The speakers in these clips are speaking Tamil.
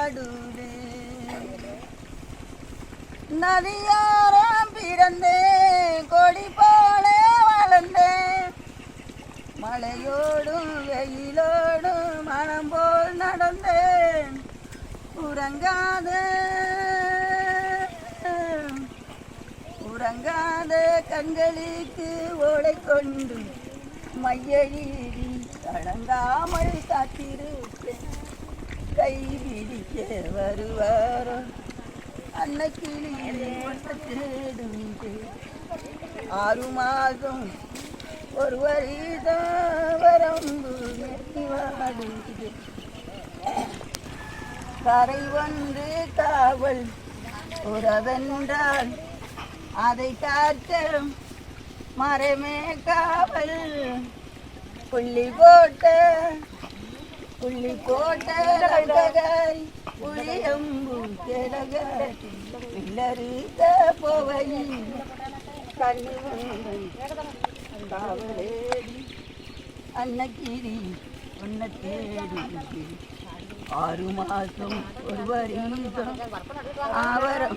பாடுது. நதியாரம் பிறந்தேன் கொடி போல வளர்ந்தேன் மழையோடும் வெயிலோடும் மனம் போல் நடந்தேன். உறங்காத உறங்காத கண்களுக்கு ஓடை கொண்டு. மையழி அடங்காமல் காத்திருப்பேன். கை பிடிக்க வருவாரோ அன்னக்கிளி தேடும் ஆறு மாதம் ஒரு வருடம் வரம்பு நெருங்கி கரை வந்து காவல் உறவென்றால் அதை காக்க மரமே காவல். புள்ளி போட்ட புள்ளி போட்ட பிள்ளருத்த போவையில் கண்ணி காவலேடி அன்னக்கிரி உன்னை தேடி ஆறு மாசம் ஒரு வருஷம் ஆவரம்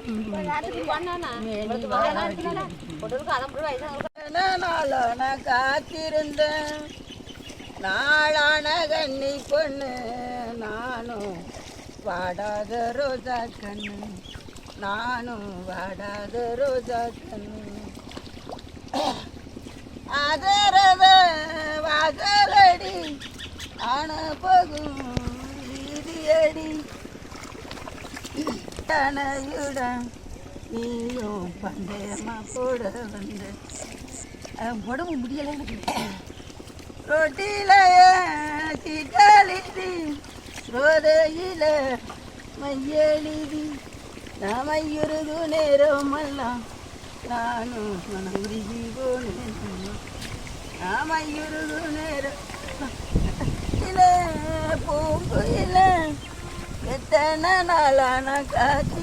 நாளான காத்திருந்தேன் நாளான கண்ணி பொண்ணு நானும் வாடாத ரோஜா கண்ணு நானும் வாடாத ரோஜா கண்ணு. அதரத வாசலடி ஆன போகும் வீதியடி. தனையுடன் நீயும் பந்தயமா போட வந்த. உடம்பு முடியல எனக்கு ரொட்டில சிட்டலிதி ரோதையில மையெழுதி நமையுருது நேரமெல்லாம் நானும் மனம் உருகி போனேன் நாமையுருது நேரம் பூங்குயில எத்தனை நாளான காத்திருந்தேன்